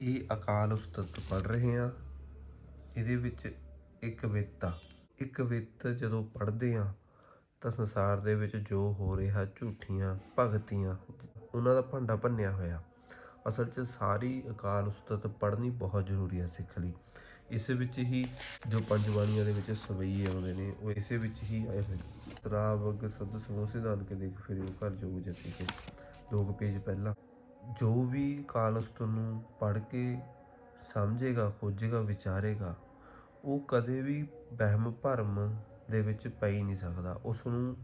ਇਹ ਅਕਾਲ ਉਸਤਤ ਪੜ ਰਹੇ ਹਾਂ। ਇਹਦੇ ਵਿੱਚ ਇੱਕ ਵਿੱਤ ਆ। ਇੱਕ ਵਿੱਤ ਜਦੋਂ ਪੜ੍ਹਦੇ ਆ ਤਾਂ ਸੰਸਾਰ ਦੇ ਵਿੱਚ ਜੋ ਹੋ ਰਿਹਾ, ਝੂਠੀਆਂ, ਭਗਤੀਆਂ, ਉਹਨਾਂ ਦਾ ਭਾਂਡਾ ਭੰਨਿਆ ਹੋਇਆ। ਅਸਲ 'ਚ ਸਾਰੀ ਅਕਾਲ ਉਸਤਤ ਪੜ੍ਹਨੀ ਬਹੁਤ ਜ਼ਰੂਰੀ ਹੈ ਸਿੱਖ ਲਈ। ਇਸ ਵਿੱਚ ਹੀ ਜੋ ਪੰਜ ਬਾਣੀਆਂ ਦੇ ਵਿੱਚ ਸਵਈ ਆਉਂਦੇ ਨੇ, ਉਹ ਇਸੇ ਵਿੱਚ ਹੀ ਆਏ ਹੋਏ ਨੇ। ਤਰਾਵਗ ਸਦ ਸਮੂਹ ਸਿਧਾਨ ਕੇ ਦੇਖ ਫਿਰ ਉਹ ਘਰ ਜੋਗ ਜਤੀ ਕੇ ਦੋ ਕੁ ਪੇਜ ਪਹਿਲਾਂ ਜੋ ਵੀ ਕਾਲ ਉਸਤਤ ਨੂੰ ਪੜ੍ਹ ਕੇ ਸਮਝੇਗਾ, ਖੋਜੇਗਾ, ਵਿਚਾਰੇਗਾ, ਉਹ ਕਦੇ ਵੀ ਵਹਿਮ ਭਰਮ ਦੇ ਵਿੱਚ ਪੈ ਹੀ ਨਹੀਂ ਸਕਦਾ। ਉਸ ਨੂੰ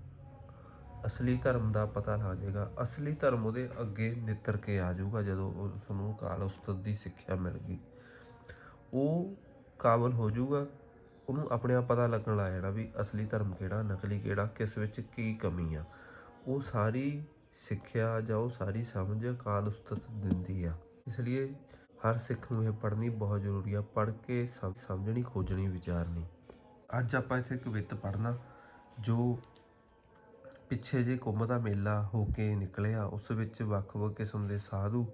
ਅਸਲੀ ਧਰਮ ਦਾ ਪਤਾ ਲੱਗ ਜਾਏਗਾ। ਅਸਲੀ ਧਰਮ ਉਹਦੇ ਅੱਗੇ ਨਿੱਤਰ ਕੇ ਆ ਜਾਊਗਾ ਜਦੋਂ ਉਸ ਨੂੰ ਕਾਲ ਉਸਤਤ ਦੀ ਸਿੱਖਿਆ ਮਿਲ ਗਈ ਉਹ ਕਾਬਲ ਹੋ ਜਾਊਗਾ। ਉਹਨੂੰ ਆਪਣੇ ਆਪ ਪਤਾ ਲੱਗਣ ਲੱਗ ਜਾਣਾ ਵੀ ਅਸਲੀ ਧਰਮ ਕਿਹੜਾ, ਨਕਲੀ ਕਿਹੜਾ, ਕਿਸ ਵਿੱਚ ਕੀ ਕਮੀ ਆ। ਉਹ ਸਾਰੀ ਸਿੱਖਿਆ ਜਾਂ ਉਹ ਸਾਰੀ ਸਮਝ ਕਾਲ ਉਸਤਤ ਦਿੰਦੀ ਆ। ਇਸ ਲਈ ਹਰ ਸਿੱਖ ਨੂੰ ਇਹ ਪੜ੍ਹਨੀ ਬਹੁਤ ਜ਼ਰੂਰੀ ਆ। ਪੜ੍ਹ ਕੇ ਸਮਝਣੀ, ਖੋਜਣੀ, ਵਿਚਾਰਨੀ। ਅੱਜ ਆਪਾਂ ਇੱਥੇ ਕਵਿਤ ਪੜ੍ਹਨਾ, ਜੋ ਪਿੱਛੇ ਜੇ ਕੁੰਭ ਦਾ ਮੇਲਾ ਹੋ ਕੇ ਨਿਕਲਿਆ, ਉਸ ਵਿੱਚ ਵੱਖ-ਵੱਖ ਕਿਸਮ ਦੇ ਸਾਧੂ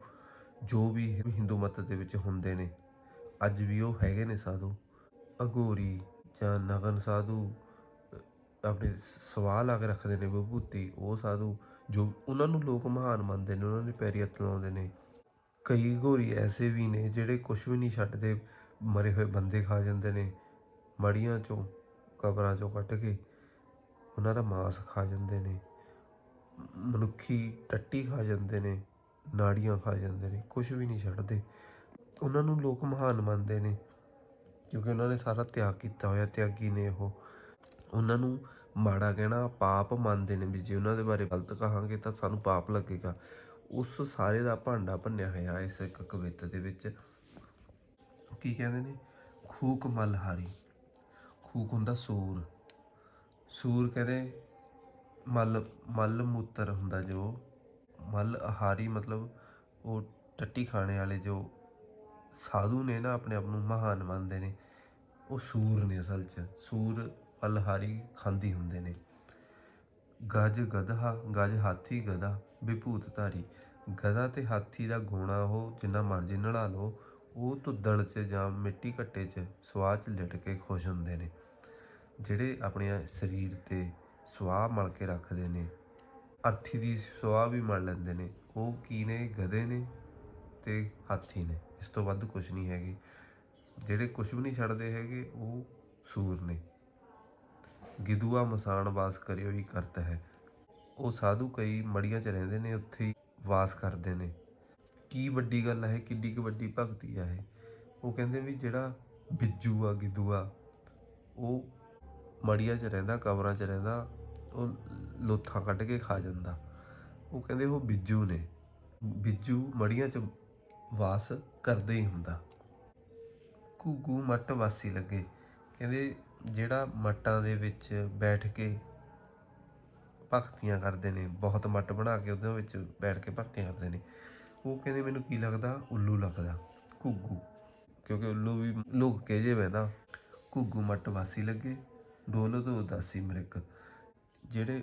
ਜੋ ਵੀ ਹਿੰਦੂ ਮਤ ਦੇ ਵਿੱਚ ਹੁੰਦੇ ਨੇ, ਅੱਜ ਵੀ ਉਹ ਹੈਗੇ ਨੇ ਸਾਧੂ। ਅਗੋਰੀ ਜਾਂ ਨਗਨ ਸਾਧੂ ਆਪਣੇ ਸਵਾਹ ਲਾ ਕੇ ਰੱਖਦੇ ਨੇ ਵਿਭੂਤੀ ਉਹ ਸਾਧੂ ਜੋ ਉਹਨਾਂ ਨੂੰ ਲੋਕ ਮਹਾਨ ਮੰਨਦੇ ਨੇ, ਉਹਨਾਂ ਦੇ ਪੈਰੀ ਹੱਥ ਲਾਉਂਦੇ ਨੇ। ਕਈ ਗੋਰੀ ਐਸੇ ਵੀ ਨੇ ਜਿਹੜੇ ਕੁਝ ਵੀ ਨਹੀਂ ਛੱਡਦੇ, ਮਰੇ ਹੋਏ ਬੰਦੇ ਖਾ ਜਾਂਦੇ ਨੇ, ਮੜੀਆਂ ਚੋਂ ਕਬਰਾਂ ਚੋਂ ਕੱਢ ਕੇ ਉਹਨਾਂ ਦਾ ਮਾਸ ਖਾ ਜਾਂਦੇ ਨੇ, ਮਨੁੱਖੀ ਟੱਟੀ ਖਾ ਜਾਂਦੇ ਨੇ, ਨਾੜੀਆਂ ਖਾ ਜਾਂਦੇ ਨੇ ਕੁਝ ਵੀ ਨਹੀਂ ਛੱਡਦੇ। ਉਹਨਾਂ ਨੂੰ ਲੋਕ ਮਹਾਨ ਮੰਨਦੇ ਨੇ, ਕਿਉਂਕਿ ਉਹਨਾਂ ਨੇ ਸਾਰਾ ਤਿਆਗ ਕੀਤਾ ਹੋਇਆ, ਤਿਆਗੀ ਨੇ ਉਹ। ਉਹਨਾਂ ਨੂੰ ਮਾੜਾ ਕਹਿਣਾ, ਪਾਪ ਮੰਨਦੇ ਨੇ ਵੀ ਜੇ ਉਹਨਾਂ ਦੇ ਬਾਰੇ ਗਲਤ ਕਹਾਂਗੇ ਤਾਂ ਸਾਨੂੰ ਪਾਪ ਲੱਗੇਗਾ। ਉਸ ਸਾਰੇ ਦਾ ਭਾਂਡਾ ਭੰਨਿਆ ਹੋਇਆ ਇਸ ਇੱਕ ਕਵਿਤਾ ਦੇ ਵਿੱਚ। ਕੀ ਕਹਿੰਦੇ ਨੇ? ਖੂਕ ਮਲਹਾਰੀ ਖੂਕ ਹੁੰਦਾ ਸੂਰ। ਸੂਰ ਕਹਿੰਦੇ, ਮਲ ਮਲ ਮੂਤਰ ਹੁੰਦਾ ਜੋ, ਮਲ ਆਹਾਰੀ ਮਤਲਬ ਉਹ ਟੱਟੀ ਖਾਣੇ ਵਾਲੇ ਜੋ ਸਾਧੂ ਨੇ ਨਾ ਆਪਣੇ ਆਪ ਨੂੰ ਮਹਾਨ ਮੰਨਦੇ ਨੇ, ਉਹ ਸੂਰ ਨੇ ਅਸਲ 'ਚ। ਸੂਰ ਅਲਹਾਰੀ ਖਾਂਦੀ ਹੁੰਦੇ ਨੇ। ਗਜ ਗਧਾ, ਗਜ ਹਾਥੀ ਗਧਾ, ਵਿਭੂਤ ਧਾਰੀ। ਗਧਾ ਤੇ ਹਾਥੀ ਦਾ ਗੋਣਾ ਉਹ ਜਿੰਨਾ ਮਰਜ਼ੀ ਨਲਾ ਲਓ, ਉਹ ਧੁੱਦਲ 'ਚ ਜਾਂ ਮਿੱਟੀ ਘੱਟੇ 'ਚ ਸਵਾਹ 'ਚ ਲਿਟ ਕੇ ਖੁਸ਼ ਹੁੰਦੇ ਨੇ। ਜਿਹੜੇ ਆਪਣੇ ਸਰੀਰ ਤੇ ਸਵਾਹ ਮਲ ਕੇ ਰੱਖਦੇ ਨੇ, ਅਰਥੀ ਦੀ ਸਵਾਹ ਵੀ ਮਲ ਲੈਂਦੇ ਨੇ, ਉਹ ਕੀ ਨੇ? ਗਧੇ ਨੇ ਤੇ ਹਾਥੀ ਨੇ। ਇਸ ਤੋਂ ਵੱਧ ਕੁਝ ਨਹੀਂ ਹੈਗੇ। ਜਿਹੜੇ ਕੁਝ ਵੀ ਨਹੀਂ ਛੱਡਦੇ ਹੈਗੇ, ਉਹ ਸੂਰ ਨੇ। ਗਿਦੂਆ ਮਸਾਨ ਵਾਸ ਕਰਿਓ ਹੀ ਕਰਤਾ ਹੈ। ਉਹ ਸਾਧੂ ਕਈ ਮੜੀਆਂ 'ਚ ਰਹਿੰਦੇ ਨੇ, ਉੱਥੇ ਹੀ ਵਾਸ ਕਰਦੇ ਨੇ। ਕੀ ਵੱਡੀ ਗੱਲ ਹੈ, ਕਿੱਡੀ ਕੁ ਵੱਡੀ ਭਗਤੀ ਆ ਇਹ? ਉਹ ਕਹਿੰਦੇ ਵੀ ਜਿਹੜਾ ਬਿੱਜੂ ਆ ਗਿਦੂਆ ਉਹ ਮੜੀਆਂ 'ਚ ਰਹਿੰਦਾ, ਕਬਰਾਂ 'ਚ ਰਹਿੰਦਾ, ਉਹ ਲੋਥਾਂ ਕੱਢ ਕੇ ਖਾ ਜਾਂਦਾ। ਉਹ ਕਹਿੰਦੇ ਉਹ ਬਿੱਜੂ ਨੇ। ਬਿੱਜੂ ਮੜੀਆਂ 'ਚ ਵਾਸ ਕਰਦੇ ਹੀ ਹੁੰਦਾ। ਘੁੱਗੂ ਮੱਟ ਵਾਸੀ ਲੱਗੇ। ਕਹਿੰਦੇ ਜਿਹੜਾ ਮੱਟਾਂ ਦੇ ਵਿੱਚ ਬੈਠ ਕੇ ਭਗਤੀਆਂ ਕਰਦੇ ਨੇ, ਬਹੁਤ ਮੱਟ ਬਣਾ ਕੇ ਉਹਦੇ ਵਿੱਚ ਬੈਠ ਕੇ ਭਗਤੀਆਂ ਕਰਦੇ ਨੇ, ਉਹ ਕਹਿੰਦੇ ਮੈਨੂੰ ਕੀ ਲੱਗਦਾ? ਉੱਲੂ ਲੱਗਦਾ, ਘੁੱਗੂ। ਕਿਉਂਕਿ ਉੱਲੂ ਵੀ ਲੋਕ ਕੇ ਜੇ ਬਹਿੰਦਾ ਘੁੱਗੂ ਮੱਟ ਵਾਸੀ ਲੱਗੇ ਡੋਲ ਤੋਂ ਉਦਾਸੀ ਮ੍ਰਿਗ। ਜਿਹੜੇ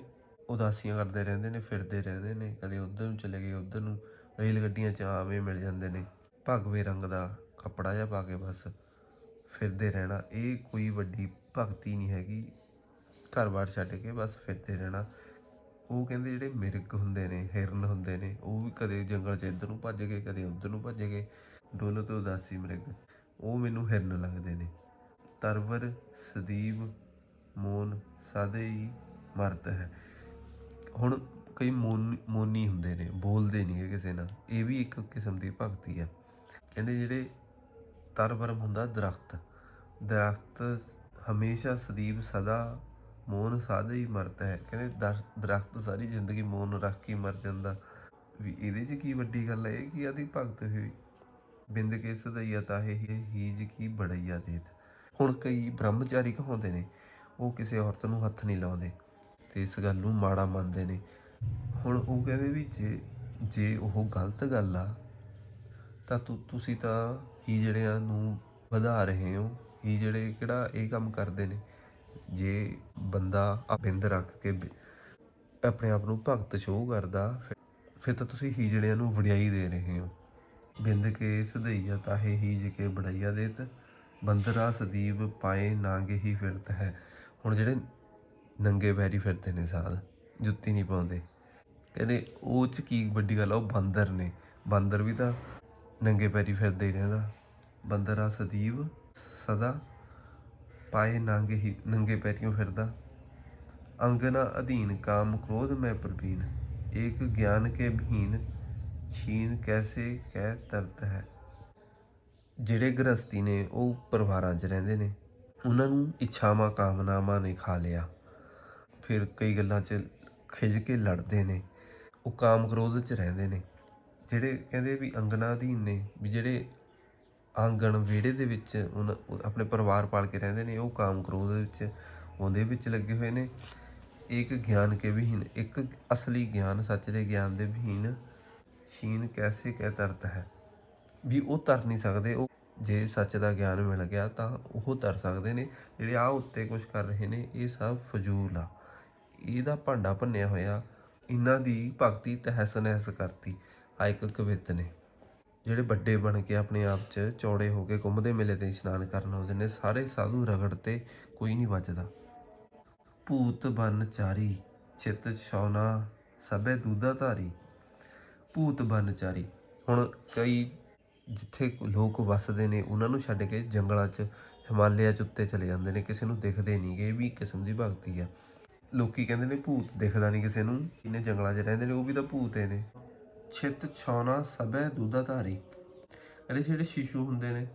ਉਦਾਸੀਆਂ ਕਰਦੇ ਰਹਿੰਦੇ ਨੇ, ਫਿਰਦੇ ਰਹਿੰਦੇ ਨੇ, ਕਦੇ ਉਧਰ ਨੂੰ ਚਲੇ ਗਏ, ਉਧਰ ਨੂੰ ਰੇਲ ਗੱਡੀਆਂ 'ਚ ਆਵੇਂ ਮਿਲ ਜਾਂਦੇ ਨੇ, ਭਗਵੇ ਰੰਗ ਦਾ ਕੱਪੜਾ ਜਿਹਾ ਪਾ ਕੇ ਬਸ ਫਿਰਦੇ ਰਹਿਣਾ, ਇਹ ਕੋਈ ਵੱਡੀ ਭਗਤੀ ਨਹੀਂ ਹੈਗੀ। ਘਰ-ਬਾਰ ਛੱਡ ਕੇ ਬਸ ਫਿਰਦੇ ਰਹਿਣਾ। ਉਹ ਕਹਿੰਦੇ ਜਿਹੜੇ ਮਿਰਗ ਹੁੰਦੇ ਨੇ, ਹਿਰਨ ਹੁੰਦੇ ਨੇ, ਉਹ ਵੀ ਕਦੇ ਜੰਗਲ 'ਚ ਇੱਧਰ ਨੂੰ ਭੱਜ ਗਏ, ਕਦੇ ਉੱਧਰ ਨੂੰ ਭੱਜ ਗਏ। ਡੋਲੋ ਤੇ ਉਦਾਸੀ ਮਿਰਗ, ਉਹ ਮੈਨੂੰ ਹਿਰਨ ਲੱਗਦੇ ਨੇ। ਤਰਵਰ, ਸਦੀਵ, ਮੋਨ, ਸਾਦੇ ਹੀ ਮਰਦ ਹੈ। ਹੁਣ ਕਈ ਮੋਨ, ਮੋਨੀ ਹੁੰਦੇ ਨੇ, ਬੋਲਦੇ ਨਹੀਂ ਗੇ ਕਿਸੇ ਨਾਲ। ਇਹ ਵੀ ਇੱਕ ਕਿਸਮ ਦੀ ਭਗਤੀ ਹੈ। ਕਹਿੰਦੇ ਜਿਹੜੇ ਤਰਵਰਮ ਹੁੰਦਾ ਦਰਖਤ ਦਰਖਤ ਹਮੇਸ਼ਾ ਸਦੀਵ ਸਦਾ ਮੋਨ ਸਾਦੇ ਹੀ ਮਰਦਾ ਹੈ। ਕਹਿੰਦੇ ਦਰ- ਦਰਖਤ ਸਾਰੀ ਜ਼ਿੰਦਗੀ ਮੋਨ ਰੱਖ ਕੇ ਹੀ ਮਰ ਜਾਂਦਾ। ਵੀ ਇਹਦੇ 'ਚ ਕੀ ਵੱਡੀ ਗੱਲ ਹੈ? ਇਹ ਕੀ ਆਦੀ ਭਗਤ ਹੋਈ ਬਿੰਦ ਕੇ ਸਦਈਆ ਤਾਹੇ ਹੀ ਹੀਜ ਕੀ ਬੜਈਆ ਦੇਤ ਹੁਣ ਕਈ ਬ੍ਰਹਮਚਾਰੀ ਕਹਾਉਂਦੇ ਨੇ, ਉਹ ਕਿਸੇ ਔਰਤ ਨੂੰ ਹੱਥ ਨਹੀਂ ਲਾਉਂਦੇ ਤੇ ਇਸ ਗੱਲ ਨੂੰ ਮਾੜਾ ਮੰਨਦੇ ਨੇ। ਹੁਣ ਉਹ ਕਹਿੰਦੇ ਵੀ ਜੇ ਜੇ ਉਹ ਗਲਤ ਗੱਲ ਆ ਤਾਂ, ਤੁਸੀਂ ਤਾਂ ਹੀ ਜਿਹੜਿਆਂ ਨੂੰ ਵਧਾ ਰਹੇ ਹੋ ਹੀ ਜਿਹੜੇ ਕਿਹੜਾ ਇਹ ਕੰਮ ਕਰਦੇ ਨੇ, ਜੇ ਬੰਦਾ ਅਬਿੰਦ ਰੱਖ ਕੇ ਬ- ਆਪਣੇ ਆਪ ਨੂੰ ਭਗਤ ਸ਼ੋਅ ਕਰਦਾ, ਫਿਰ- ਫਿਰ ਤਾਂ ਤੁਸੀਂ ਹੀ ਜਿਹੜਿਆਂ ਨੂੰ ਵਡਿਆਈ ਦੇ ਰਹੇ ਹੋ। ਬਿੰਦ ਕੇ ਸਦਈਆ ਤਾਹੇ ਹੀਜ ਕੇ ਬੜਈਆ ਦੇਤ, ਬੰਦਰਾ ਸਦੀਪ ਪਾਏ ਨਾਂਗੇ ਹੀ ਫਿਰਤ ਹੈ। ਹੁਣ ਜਿਹੜੇ ਨੰਗੇ ਪੈਰੀ ਫਿਰਦੇ ਨੇ ਸਾਧ ਜੁੱਤੀ ਨਹੀਂ ਪਾਉਂਦੇ। ਕਹਿੰਦੇ ਉਹ ਚ ਕੀ ਵੱਡੀ ਗੱਲ ਆ, ਉਹ ਬਾਂਦਰ ਨੇ। ਬਾਂਦਰ ਵੀ ਤਾਂ ਨੰਗੇ ਪੈਰੀ ਫਿਰਦੇ ਹੀ ਰਹਿੰਦਾ। ਬੰਦਰਾ ਸਦੀਵ ਸਦਾ ਪਾਏ ਨਾਂਗੇ ਹੀ ਨੰਗੇ ਪੈਰੀਓ ਫਿਰਦਾ। ਅੰਗਨਾ ਅਧੀਨ ਕਾਮ ਕ੍ਰੋਧ ਮੈਂ ਪ੍ਰਵੀਨ। ਏਕ ਗਿਆਨ ਕੇ ਭੀਨ ਛੀਨ ਕੈਸੇ ਕਹਿ ਤਰਤ ਹੈ। ਜਿਹੜੇ ਗ੍ਰਸਤੀ ਨੇ, ਉਹ ਪਰਿਵਾਰਾਂ 'ਚ ਰਹਿੰਦੇ ਨੇ। ਉਹਨਾਂ ਨੂੰ ਇੱਛਾਵਾਂ, ਕਾਮਨਾਵਾਂ ਨੇ ਖਾ ਲਿਆ। ਫਿਰ ਕਈ ਗੱਲਾਂ 'ਚ ਖਿੱਝ ਕੇ ਲੜਦੇ ਨੇ। ਉਹ ਕਾਮ ਕ੍ਰੋਧ 'ਚ ਰਹਿੰਦੇ ਨੇ। ਜਿਹੜੇ ਕਹਿੰਦੇ ਵੀ ਅੰਗਨਾ ਅਧੀਨ ਨੇ, ਵੀ ਜਿਹੜੇ ਆਂਗਣ ਵਿਹੜੇ ਦੇ ਵਿੱਚ ਉਹਨਾਂ ਆਪਣੇ ਪਰਿਵਾਰ ਪਾਲ ਕੇ ਰਹਿੰਦੇ ਨੇ, ਉਹ ਕਾਮ ਕ੍ਰੋਧ ਦੇ ਵਿੱਚ ਉਹਦੇ ਵਿੱਚ ਲੱਗੇ ਹੋਏ ਨੇ। ਇੱਕ ਗਿਆਨ ਕੇ ਵਿਹੀਨ, ਇੱਕ ਅਸਲੀ ਗਿਆਨ, ਸੱਚ ਦੇ ਗਿਆਨ ਦੇ ਵਿਹੀਨ ਸ਼ੀਨ ਕੈਸੇ ਕਹਿ ਤਰਤ ਹੈ? ਵੀ ਉਹ ਤਰ ਨਹੀਂ ਸਕਦੇ, ਉਹ ਜੇ ਸੱਚ ਦਾ ਗਿਆਨ ਮਿਲ ਗਿਆ ਤਾਂ ਉਹ ਤਰ ਸਕਦੇ ਨੇ। ਜਿਹੜੇ ਆ ਉੱਤੇ ਕੁਝ ਕਰ ਰਹੇ ਨੇ, ਇਹ ਸਭ ਫਜ਼ੂਲ ਆ। ਇਹਦਾ ਭਾਂਡਾ ਭੰਨਿਆ ਹੋਇਆ, ਇਹਨਾਂ ਦੀ ਭਗਤੀ ਤਹਿਸ ਨਹਿਸ ਕਰਤੀ ਆ ਇੱਕ ਕਵਿਤ ਨੇ। ਜਿਹੜੇ ਵੱਡੇ ਬਣ ਕੇ ਆਪਣੇ ਆਪ 'ਚ ਚੌੜੇ ਹੋ ਕੇ ਕੁੰਭ ਦੇ ਮੇਲੇ ਤੇ ਇਸ਼ਨਾਨ ਕਰਨ ਆਉਂਦੇ ਨੇ, ਸਾਰੇ ਸਾਧੂ ਰਗੜ ਤੇ ਕੋਈ ਨਹੀਂ ਵੱਜਦਾ। ਭੂਤ ਬਨ ਚਾਰੀ, ਚਿਤ ਛੌਨਾ ਸਭੇ ਦੂਦਾ ਧਾਰੀ। ਭੂਤ ਬਨ ਚਾਰੀ। ਹੁਣ ਕਈ ਜਿੱਥੇ ਲੋਕ ਵੱਸਦੇ ਨੇ, ਉਹਨਾਂ ਨੂੰ ਛੱਡ ਕੇ ਜੰਗਲਾਂ 'ਚ, ਹਿਮਾਲਿਆ 'ਚ ਉੱਤੇ ਚਲੇ ਜਾਂਦੇ ਨੇ, ਕਿਸੇ ਨੂੰ ਦਿਖਦੇ ਨਹੀਂਗੇ ਇਹ ਵੀ ਇੱਕ ਕਿਸਮ ਦੀ ਭਗਤੀ ਆ। ਲੋਕੀ ਕਹਿੰਦੇ ਨੇ ਭੂਤ ਦਿਖਦਾ ਨਹੀਂ ਕਿਸੇ ਨੂੰ ਇਹਨੇ ਜੰਗਲਾਂ 'ਚ ਰਹਿੰਦੇ ਨੇ, ਉਹ ਵੀ ਤਾਂ ਭੂਤ ਨੇ। ਛਿਤ ਛੌਨਾ ਸਭੈ ਦੁੱਧਾ ਧਾਰੀ ਇਹਦੇ ਜਿਹੜੇ ਸ਼ੀਸ਼ੂ ਹੁੰਦੇ ਨੇ,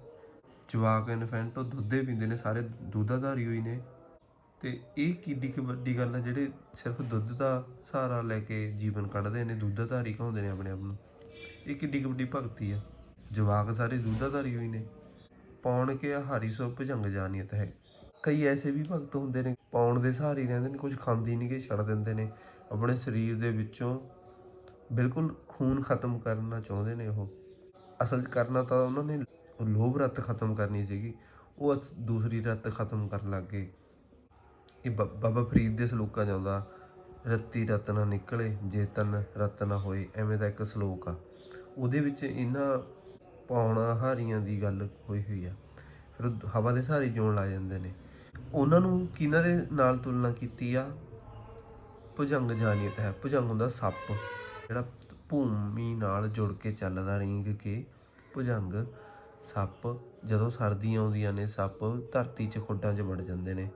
ਜਵਾਕ, ਇਨਫੈਂਟ, ਉਹ ਦੁੱਧੇ ਪੀਂਦੇ ਨੇ, ਸਾਰੇ ਦੁੱਧਾਧਾਰੀ ਹੋਈ ਨੇ। ਤੇ ਇਹ ਕਿੱਡੀ ਕੁ ਵੱਡੀ ਗੱਲ ਹੈ ਜਿਹੜੇ ਸਿਰਫ ਦੁੱਧ ਦਾ ਸਹਾਰਾ ਲੈ ਕੇ ਜੀਵਨ ਕੱਢਦੇ ਨੇ, ਦੁੱਧਾਧਾਰੀ ਕਹਾਉਂਦੇ ਨੇ ਆਪਣੇ ਆਪ ਨੂੰ। ਇਹ ਕਿੱਡੀ ਕੁ ਵੱਡੀ ਭਗਤੀ ਆ। ਜਵਾਕ ਸਾਰੇ ਦੁੱਧਾਧਾਰੀ ਹੋਈ ਨੇ। ਪੌਣ ਕੇ ਹਾਰੀ ਸੋ ਭੁਜੰਗ ਜਾਨੀਅਤ ਹੈ। ਕਈ ਐਸੇ ਵੀ ਭਗਤ ਹੁੰਦੇ ਨੇ ਪੌਣ ਦੇ ਸਹਾਰੇ ਰਹਿੰਦੇ ਨੇ, ਕੁਝ ਖਾਂਦੀ ਨਹੀਂ ਕਿ ਛੱਡ ਦਿੰਦੇ ਨੇ। ਆਪਣੇ ਸਰੀਰ ਦੇ ਵਿੱਚੋਂ ਬਿਲਕੁਲ ਖੂਨ ਖਤਮ ਕਰਨਾ ਚਾਹੁੰਦੇ ਨੇ ਉਹ। ਅਸਲ 'ਚ ਕਰਨਾ ਤਾਂ ਉਹਨਾਂ ਨੇ ਲੋਭ ਰੱਤ ਖਤਮ ਕਰਨੀ ਸੀਗੀ, ਉਹ ਅਸ- ਦੂਸਰੀ ਰੱਤ ਖਤਮ ਕਰਨ ਲੱਗ ਗਏ। ਇਹ ਬ- ਬਾਬਾ ਫਰੀਦ ਦੇ ਸਲੋਕਾਂ ਜਾਂਦਾ ਰੱਤੀ ਰਤ ਨਾ ਨਿਕਲੇ, ਜੇਤਨ ਤਨ ਨਾ ਹੋਏ ਐਵੇਂ ਦਾ ਇੱਕ ਸ਼ਲੋਕ ਆ। ਉਹਦੇ ਵਿੱਚ ਇਹਨਾਂ ਪੌਣਾ ਹਾਰੀਆਂ ਦੀ ਗੱਲ ਹੋਈ ਹੋਈ ਆ। ਫਿਰ ਉਹ ਹਵਾ ਦੇ ਸਹਾਰੇ ਜਿਉਣ ਲਾ ਜਾਂਦੇ ਨੇ। ਉਹਨਾਂ ਨੂੰ ਕਿਹਨਾਂ ਦੇ ਨਾਲ ਤੁਲਨਾ ਕੀਤੀ ਆ? ਭੁਜੰਗ ਜਾਨੀਤ ਹੈ। ਭੁਜੰਗ ਹੁੰਦਾ ਸੱਪ। ਜਿਹੜਾ ਭੂਮੀ ਨਾਲ ਜੁੜ ਕੇ ਚੱਲਦਾ ਰਿੰਗ ਕੇ ਭੁਜੰਗ, ਸੱਪ, ਜਦੋਂ ਸਰਦੀਆਂ ਆਉਂਦੀਆਂ ਨੇ, ਸੱਪ ਧਰਤੀ 'ਚ ਖੁੱਡਾਂ 'ਚ ਵੜ ਜਾਂਦੇ ਨੇ।